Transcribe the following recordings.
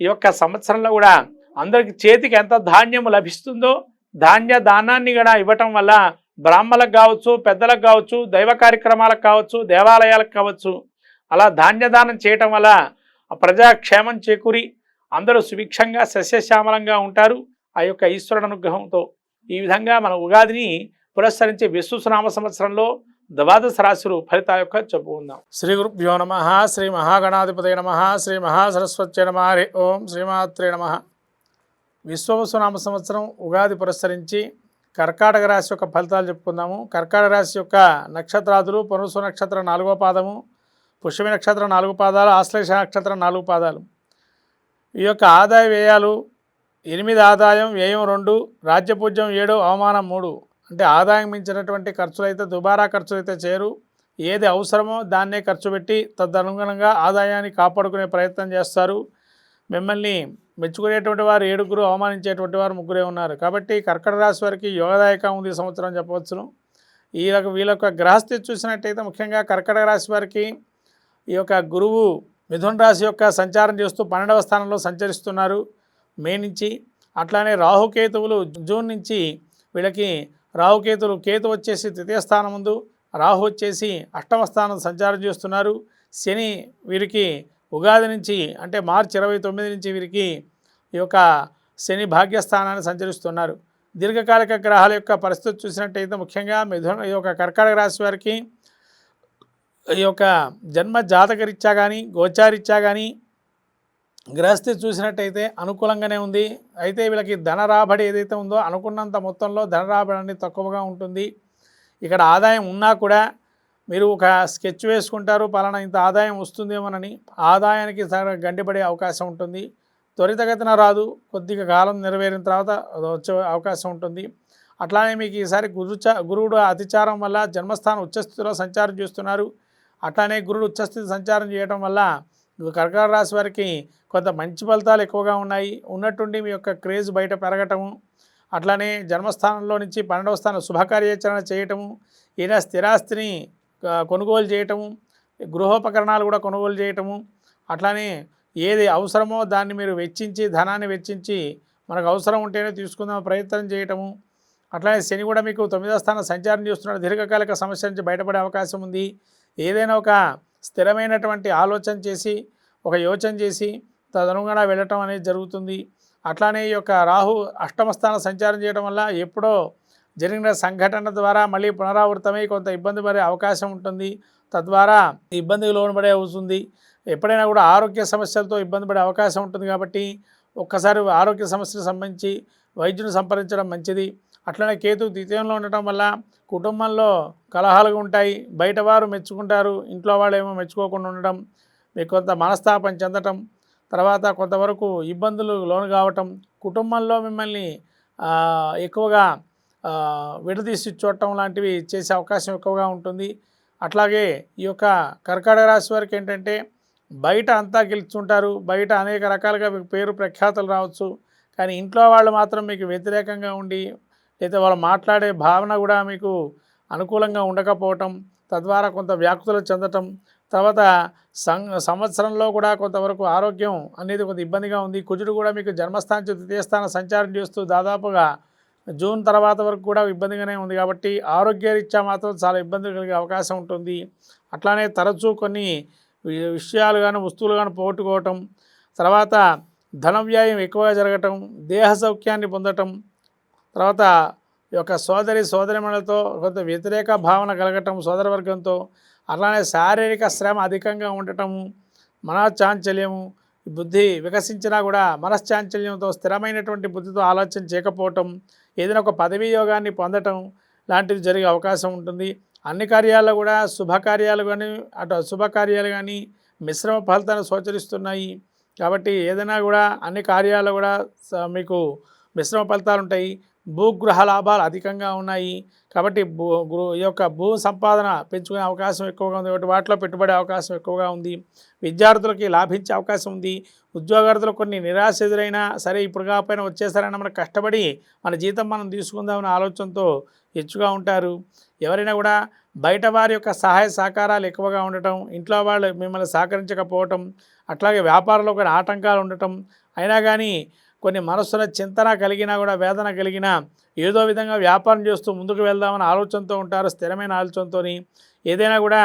ఈ యొక్క సంవత్సరంలో కూడా అందరికి చేతికి ఎంత ధాన్యము లభిస్తుందో ధాన్య దానాన్ని కూడా ఇవ్వటం వల్ల బ్రాహ్మలకు కావచ్చు పెద్దలకు కావచ్చు దైవ కార్యక్రమాలకు కావచ్చు దేవాలయాలకు కావచ్చు అలా ధాన్యదానం చేయటం వల్ల ప్రజాక్షేమం చేకూరి అందరూ సుభిక్షంగా సస్యశ్యామలంగా ఉంటారు. ఆ యొక్క ఈశ్వరుడు అనుగ్రహంతో ఈ విధంగా మన ఉగాదిని పురస్కరించే విశ్వసునామ సంవత్సరంలో ద్వాదశ రాశులు ఫలితాల యొక్క చెప్పుకుందాం శ్రీ గురుభ్యో నమ శ్రీ మహాగణాధిపతి నమ శ్రీ మహాసరస్వతి నమ హరి ఓం శ్రీమాత్రే నమ. విశ్వవసునామ సంవత్సరం ఉగాది పురస్కరించి కర్కాటక రాశి యొక్క ఫలితాలు చెప్పుకుందాము. కర్కాటక రాశి యొక్క నక్షత్రాదులు పునరుసు నక్షత్రం నాలుగో పాదము పుష్యమి నక్షత్రం నాలుగు పాదాలు ఆశ్లేష నక్షత్రం నాలుగు పాదాలు. ఈ యొక్క ఆదాయ వ్యయాలు ఎనిమిది ఆదాయం వ్యయం రెండు రాజ్యపూజ్యం ఏడు అవమానం మూడు. అంటే ఆదాయం మించినటువంటి ఖర్చులు అయితే దుబారా ఖర్చులు అయితే చేరు. ఏది అవసరమో దాన్నే ఖర్చు పెట్టి తదనుగుణంగా ఆదాయాన్ని కాపాడుకునే ప్రయత్నం చేస్తారు. మిమ్మల్ని మెచ్చుకునేటువంటి వారు ఏడుగురు అవమానించేటువంటి వారు ముగ్గురే ఉన్నారు. కాబట్టి కర్కట రాశి వారికి యోగదాయకం ఉంది సంవత్సరం చెప్పవచ్చును. ఈ యొక్క వీళ్ళ యొక్క గ్రహస్థితి చూసినట్టయితే ముఖ్యంగా కర్కట రాశి వారికి ఈ యొక్క గురువు మిథున రాశి యొక్క సంచారం చేస్తూ పన్నెండవ స్థానంలో సంచరిస్తున్నారు మే నుంచి. అట్లానే రాహుకేతువులు జూన్ నుంచి వీళ్ళకి రాహుకేతులు కేతు వచ్చేసి తృతీయ స్థానం ముందు రాహు వచ్చేసి అష్టమ స్థానం సంచారం చేస్తున్నారు. శని వీరికి ఉగాది నుంచి అంటే మార్చి ఇరవై తొమ్మిది నుంచి వీరికి ఈ యొక్క శని భాగ్యస్థానాన్ని సంచరిస్తున్నారు. దీర్ఘకాలిక గ్రహాల యొక్క పరిస్థితి చూసినట్టయితే ముఖ్యంగా మిథున ఈ యొక్క కర్కాటక రాశి వారికి ఈ యొక్క జన్మ జాతకరీత్యా కానీ గోచారీత్యా కానీ గ్రహస్థితి చూసినట్టయితే అనుకూలంగానే ఉంది. అయితే వీళ్ళకి ధన రాబడి ఏదైతే ఉందో అనుకున్నంత మొత్తంలో ధన రాబడి అనేది తక్కువగా ఉంటుంది. ఇక్కడ ఆదాయం ఉన్నా కూడా మీరు ఒక స్కెచ్ వేసుకుంటారు పలానా ఇంత ఆదాయం వస్తుందేమోనని ఆదాయానికి గండిపడే అవకాశం ఉంటుంది. త్వరితగతిన రాదు కొద్దిగా కాలం నెరవేరిన తర్వాత వచ్చే అవకాశం ఉంటుంది. అట్లానే మీకు ఈసారి గురుచ గురువుడు అతిచారం వల్ల జన్మస్థానం ఉచ్చస్థితిలో సంచారం చేస్తున్నారు. అట్లానే గురుడు ఉచ్చస్థితి సంచారం చేయడం వల్ల కర్కార రాశి వారికి కొంత మంచి ఫలితాలు ఎక్కువగా ఉన్నాయి. ఉన్నట్టుండి మీ యొక్క క్రేజ్ బయట పెరగటము అట్లానే జన్మస్థానంలో నుంచి పన్నెండవ స్థానం శుభకార్యాచరణ చేయటము ఈయన స్థిరాస్తిని కొనుగోలు చేయటము గృహోపకరణాలు కూడా కొనుగోలు చేయటము అట్లానే ఏది అవసరమో దాన్ని మీరు వెచ్చించి ధనాన్ని వెచ్చించి మనకు అవసరం ఉంటేనే తీసుకుందాం ప్రయత్నం చేయటము అట్లానే శని కూడా మీకు తొమ్మిదో స్థానం సంచారం చేస్తున్నాడు. దీర్ఘకాలిక సమస్య నుంచి బయటపడే అవకాశం ఉంది. ఏదైనా ఒక స్థిరమైనటువంటి ఆలోచన చేసి ఒక యోచన చేసి తదనుగుణంగా వెళ్ళటం అనేది జరుగుతుంది. అట్లానే ఈ యొక్క రాహు అష్టమస్థానం సంచారం చేయడం వల్ల ఎప్పుడో జరిగిన సంఘటన ద్వారా మళ్ళీ పునరావృతమై కొంత ఇబ్బంది పడే అవకాశం ఉంటుంది. తద్వారా ఇబ్బందికి లోనుపడే అవుతుంది. ఎప్పుడైనా కూడా ఆరోగ్య సమస్యలతో ఇబ్బంది పడే అవకాశం ఉంటుంది కాబట్టి ఒక్కసారి ఆరోగ్య సమస్యలకు సంబంధించి వైద్యుని సంప్రదించడం మంచిది. అట్లనే కేతు ద్వితీయంలో ఉండటం వల్ల కుటుంబంలో కలహాలు ఉంటాయి. బయట వారు మెచ్చుకుంటారు. ఇంట్లో వాళ్ళు ఏమో మెచ్చుకోకుండా ఉండటం మీకు కొంత మనస్తాపం చెందటం తర్వాత కొంతవరకు ఇబ్బందులు లోను కావటం కుటుంబంలో మిమ్మల్ని ఎక్కువగా విడదీసి చూడటం లాంటివి చేసే అవకాశం ఎక్కువగా ఉంటుంది. అట్లాగే ఈ యొక్క కర్కాటక రాశి వారికి ఏంటంటే బయట అంతా గెలుచుంటారు. బయట అనేక రకాలుగా మీకు పేరు ప్రఖ్యాతులు రావచ్చు. కానీ ఇంట్లో వాళ్ళు మాత్రం మీకు వ్యతిరేకంగా ఉండి లేదా వాళ్ళు మాట్లాడే భావన కూడా మీకు అనుకూలంగా ఉండకపోవటం తద్వారా కొంత వ్యాకుతులు చెందటం తర్వాత సం సంవత్సరంలో కూడా కొంతవరకు ఆరోగ్యం అనేది కొంత ఇబ్బందిగా ఉంది. కుజుడు కూడా మీకు జన్మస్థానం ద్వితీయ స్థానం సంచారం చేస్తూ దాదాపుగా జూన్ తర్వాత వరకు కూడా ఇబ్బందిగానే ఉంది కాబట్టి ఆరోగ్యరీత్యా మాత్రం చాలా ఇబ్బంది కలిగే అవకాశం ఉంటుంది. అట్లానే తరచూ కొన్ని విషయాలు కానీ వస్తువులు కానీ పోగొట్టుకోవటం తర్వాత ధన వ్యయం ఎక్కువగా జరగటం దేహ సౌఖ్యాన్ని పొందటం తర్వాత యొక్క సోదరి సోదరిమణులతో కొంత వ్యతిరేక భావన కలగటం సోదరవర్గంతో అలానే శారీరక శ్రమ అధికంగా ఉండటము మనశ్చాంచల్యము బుద్ధి వికసించినా కూడా మనశ్చాంచల్యంతో స్థిరమైనటువంటి బుద్ధితో ఆలోచన చేయకపోవటం ఏదైనా ఒక పదవీ యోగాన్ని పొందటం లాంటివి జరిగే అవకాశం ఉంటుంది. అన్ని కార్యాల్లో కూడా శుభకార్యాలు కానీ అటు అశుభకార్యాలు కానీ మిశ్రమ ఫలితాన్ని సూచరిస్తున్నాయి కాబట్టి ఏదైనా కూడా అన్ని కార్యాలు కూడా మీకు మిశ్రమ ఫలితాలు ఉంటాయి. భూగృహ లాభాలు అధికంగా ఉన్నాయి. కాబట్టి భూ ఈ యొక్క భూ సంపాదన పెంచుకునే అవకాశం ఎక్కువగా ఉంది. కాబట్టి వాటిలో పెట్టుబడే అవకాశం ఎక్కువగా ఉంది. విద్యార్థులకి లాభించే అవకాశం ఉంది. ఉద్యోగార్థులు కొన్ని నిరాశ ఎదురైనా సరే ఇప్పుడు కాకపోయినా వచ్చేసారైనా మనం కష్టపడి మన జీతం మనం తీసుకుందామనే ఆలోచనతో హెచ్చుగా ఉంటారు. ఎవరైనా కూడా బయట వారి యొక్క సహాయ సహకారాలు ఎక్కువగా ఉండటం ఇంట్లో వాళ్ళు మిమ్మల్ని సహకరించకపోవటం అట్లాగే వ్యాపారంలో కూడా ఆటంకాలు ఉండటం అయినా కానీ కొన్ని మనస్సుల చింతన కలిగినా కూడా వేదన కలిగినా ఏదో విధంగా వ్యాపారం చేస్తూ ముందుకు వెళ్దామని ఆలోచనతో ఉంటారు స్థిరమైన ఆలోచనతో ఏదైనా కూడా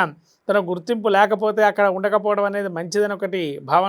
తన గుర్తింపు లేకపోతే అక్కడ ఉండకపోవడం అనేది మంచిదని ఒకటి భావన